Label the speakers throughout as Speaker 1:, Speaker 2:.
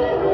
Speaker 1: Sa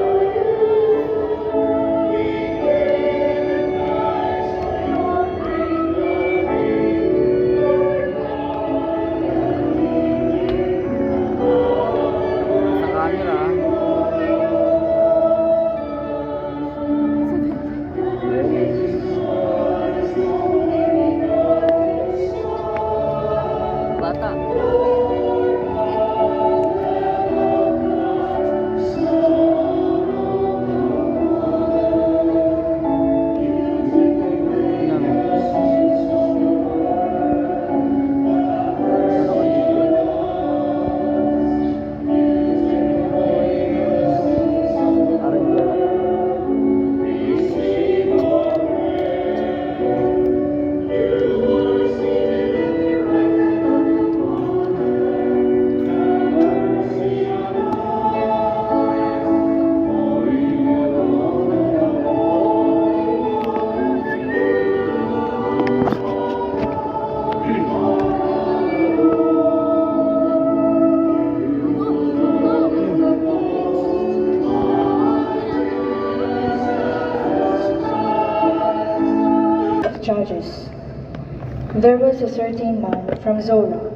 Speaker 2: There was a certain man from Zorah,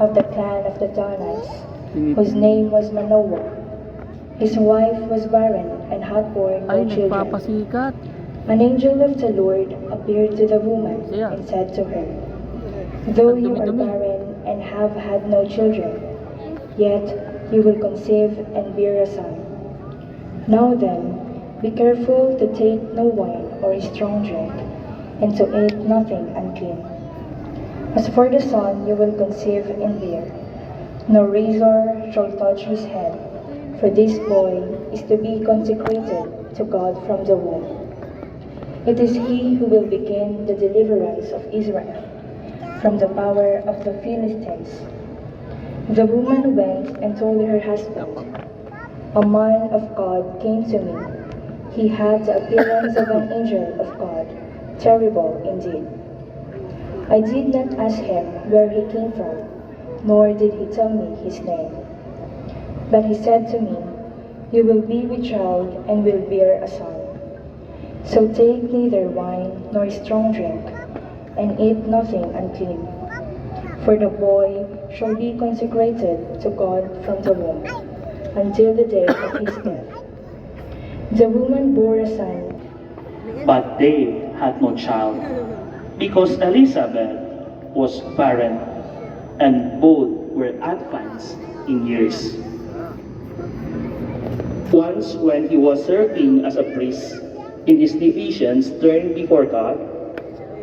Speaker 2: of the clan of the Danites, mm-hmm. whose name was Manoah. His wife was barren and had borne
Speaker 1: Ay,
Speaker 2: no children.
Speaker 1: nagpapasikat.
Speaker 2: An angel of the Lord appeared to the woman
Speaker 1: Siya.
Speaker 2: and said to her, Though you are
Speaker 1: dumi-dumi.
Speaker 2: barren and have had no children, yet you will conceive and bear a son. Now then, be careful to take no wine or strong drink, and to eat nothing unclean. As for the son you will conceive and bear, no razor shall touch his head, for this boy is to be consecrated to God from the womb. It is he who will begin the deliverance of Israel from the power of the Philistines. The woman went and told her husband, A man of God came to me. He had the appearance of an angel of God, terrible indeed. I did not ask him where he came from, nor did he tell me his name. But he said to me, You will be with child and will bear a son. So take neither wine nor strong drink, and eat nothing unclean. For the boy shall be consecrated to God from the womb, until the day of his death. The woman bore a son,
Speaker 3: But they had no child, because Elizabeth was barren, and both were advanced in years. Once, when he was serving as a priest in his divisions turned before God,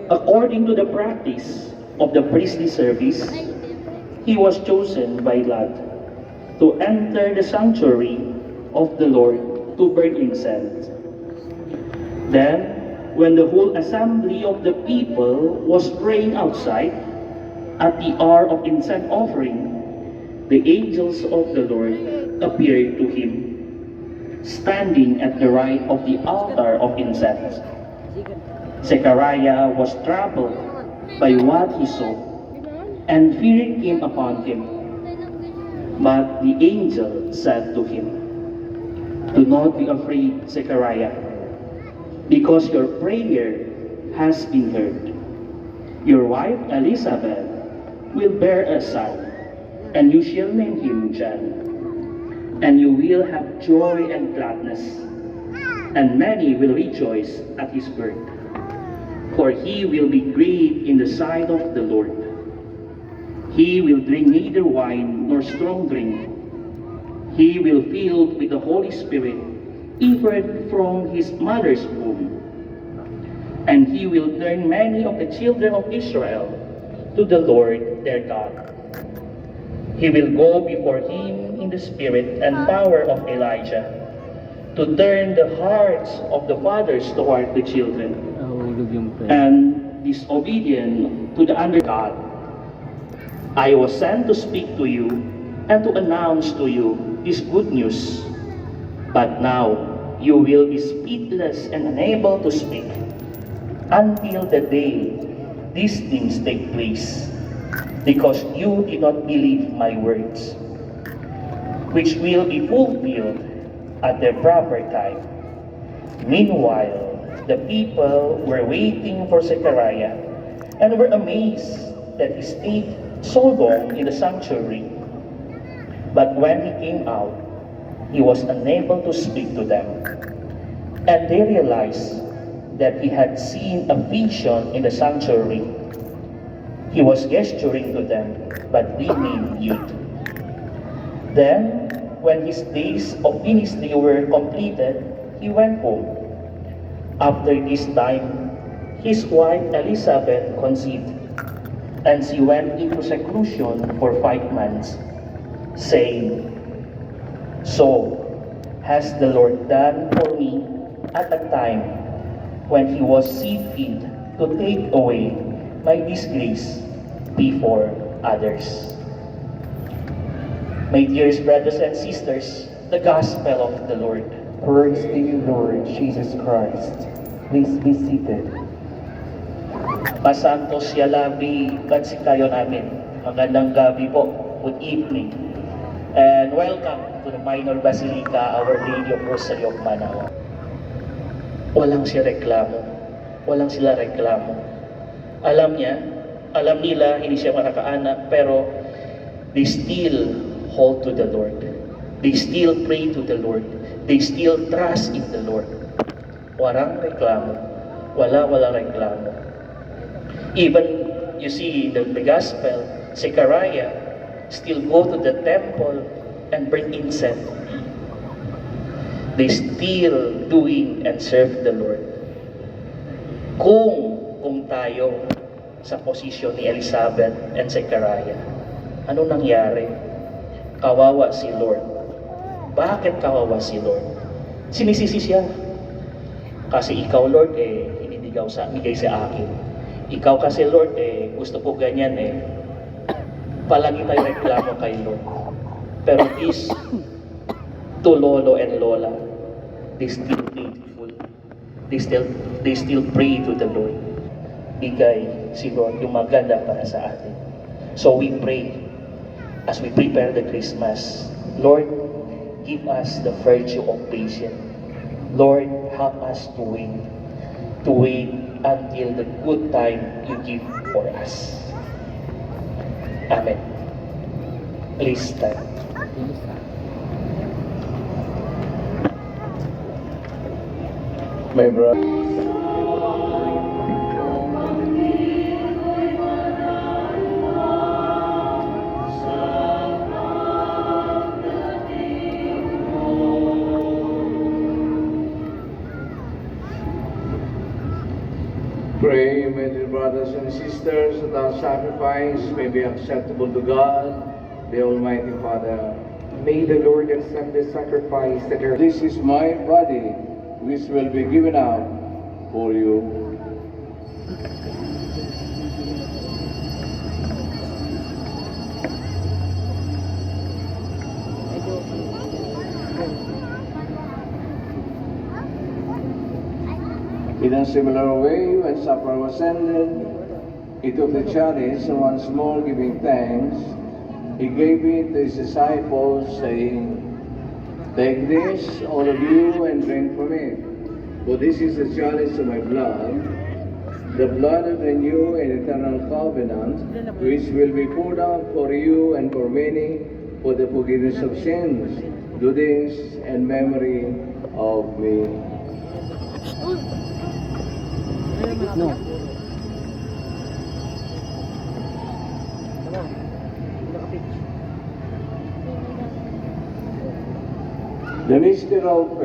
Speaker 3: according to the practice of the priestly service, he was chosen by God to enter the sanctuary of the Lord to burn incense. Then, when the whole assembly of the people was praying outside at the hour of incense offering, the angels of the Lord appeared to him, standing at the right of the altar of incense. Zechariah was troubled by what he saw, and fear came upon him. But the angel said to him, Do not be afraid, Zechariah, because your prayer has been heard. Your wife Elizabeth will bear a son, and you shall name him John. And you will have joy and gladness, and many will rejoice at his birth. For he will be great in the sight of the Lord. He will drink neither wine nor strong drink. He will filled with the Holy Spirit even from his mother's womb. And he will turn many of the children of Israel to the Lord their God. He will go before him in the spirit and power of Elijah to turn the hearts of the fathers toward the children
Speaker 1: Nahulog yung pen.
Speaker 3: and disobedient to the under God. I was sent to speak to you and to announce to you this good news. But now you will be speechless and unable to speak until the day these things take place, because you did not believe my words, which will be fulfilled at the proper time. Meanwhile, the people were waiting for Zechariah and were amazed that he stayed so long in the sanctuary. But when he came out, he was unable to speak to them. And they realized that he had seen a vision in the sanctuary. He was gesturing to them, but remained mute. Then, when his days of ministry were completed, he went home. After this time, his wife Elizabeth conceived, and she went into seclusion for five months, saying, So has the Lord done for me at a time when he was fit to take away my disgrace before others. My dearest brothers and sisters, the gospel of the Lord.
Speaker 4: Praise to you, Lord Jesus Christ. Please be seated.
Speaker 3: Pasantos Yalabi, ba't si kayo namin? Magandang gabi po. Good evening. And welcome to the Minor Basilica, Our Lady of Rosary of Manao. Walang siya reklamo. Walang sila reklamo. Alam niya, alam nila, hindi siya makakaanak, pero they still hold to the Lord. They still pray to the Lord. They still trust in the Lord. Walang reklamo. Wala, walang reklamo. Even you see the, the gospel, Zechariah still go to the temple and bring incense. They still doing and serve the Lord. Kung kung tayo sa posisyon ni Elizabeth and Zechariah, ano nangyari? Kawawa si Lord. Bakit kawawa si Lord? Sinisisi siya. Kasi ikaw, Lord, eh, inidigaw sa, bigay sa akin. Ikaw kasi, Lord, eh, gusto ko ganyan eh. Palagi tayo reklamo kay Lord. Pero this, to Lolo and Lola, they still faithful. They still, they still pray to the Lord. Bigay si Lord yung maganda para sa atin. So we pray as we prepare the Christmas. Lord, give us the virtue of patience. Lord, help us to wait, to wait until the good time you give for us. Amen. Please stand.
Speaker 4: Brother. Pray, my dear brothers and sisters, that our sacrifice may be acceptable to God, the Almighty Father.
Speaker 5: May the Lord accept the sacrifice that are
Speaker 4: This is my body, which will be given out for you. In a similar way, when supper was ended, he took the chalice and once more giving thanks, he gave it to his disciples, saying, Take this, all of you, and drink from it. For this is the chalice of my blood, the blood of the new and eternal covenant, which will be poured out for you and for many for the forgiveness of sins. Do this in memory of me.
Speaker 1: No.
Speaker 4: The mystery of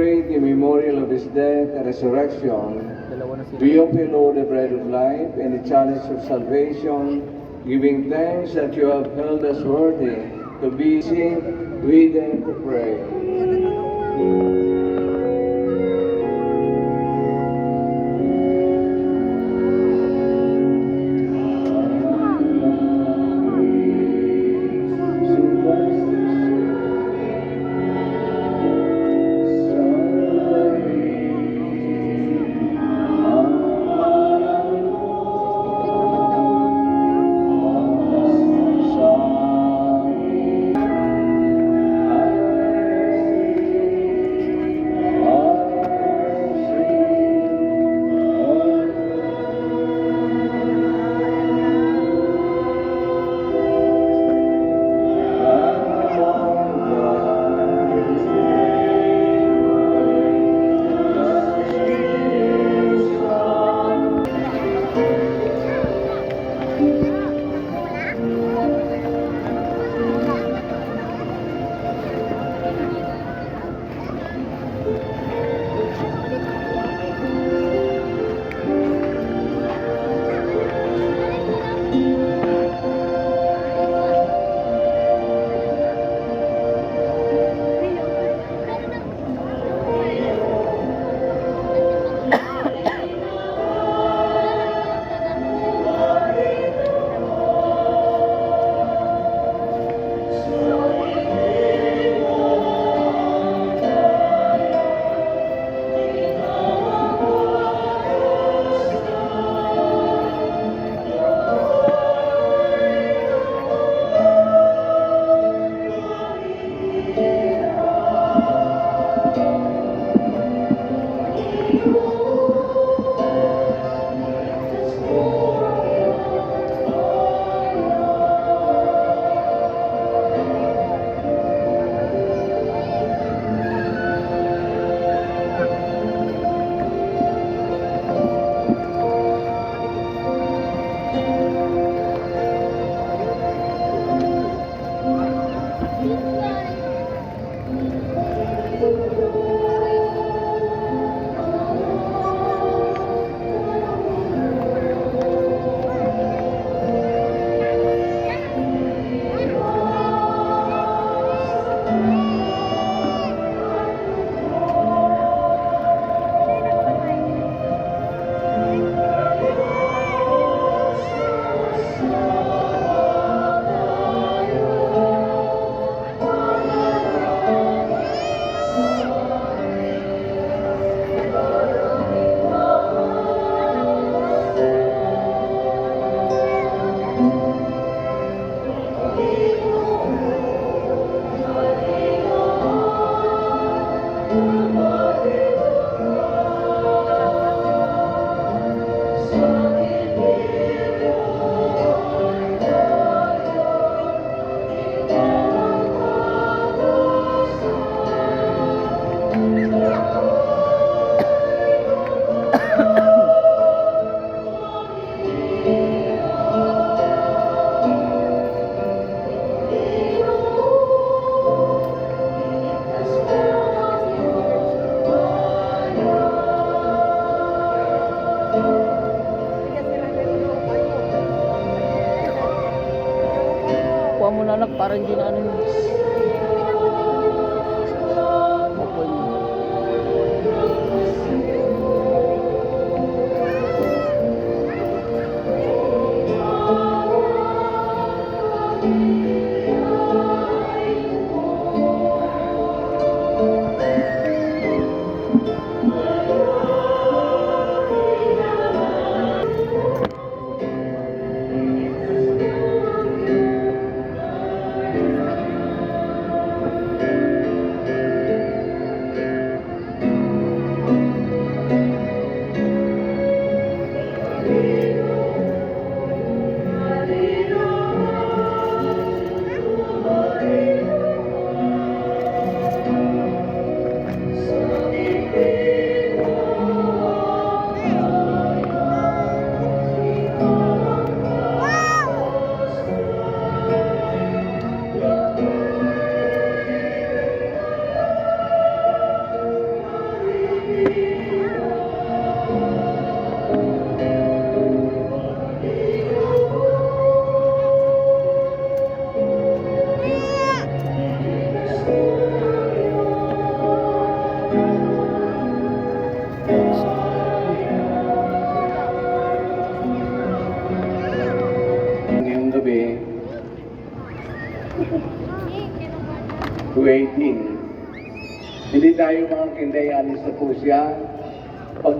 Speaker 4: celebrate the memorial of his death and resurrection, we offer, Lord, the bread of life and the chalice of salvation, giving thanks that you have held us worthy to be seen with and to pray.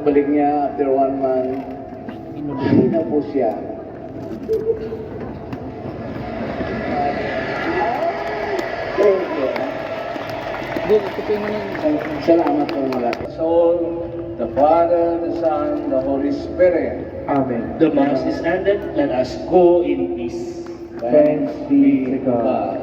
Speaker 4: Pagbalik niya after one month, hindi na po siya. Thank you. Salamat po malaki. Soul, the Father, the Son, the Holy Spirit.
Speaker 5: Amen.
Speaker 3: The Mass is ended. Let us go in peace.
Speaker 5: Thanks be to God.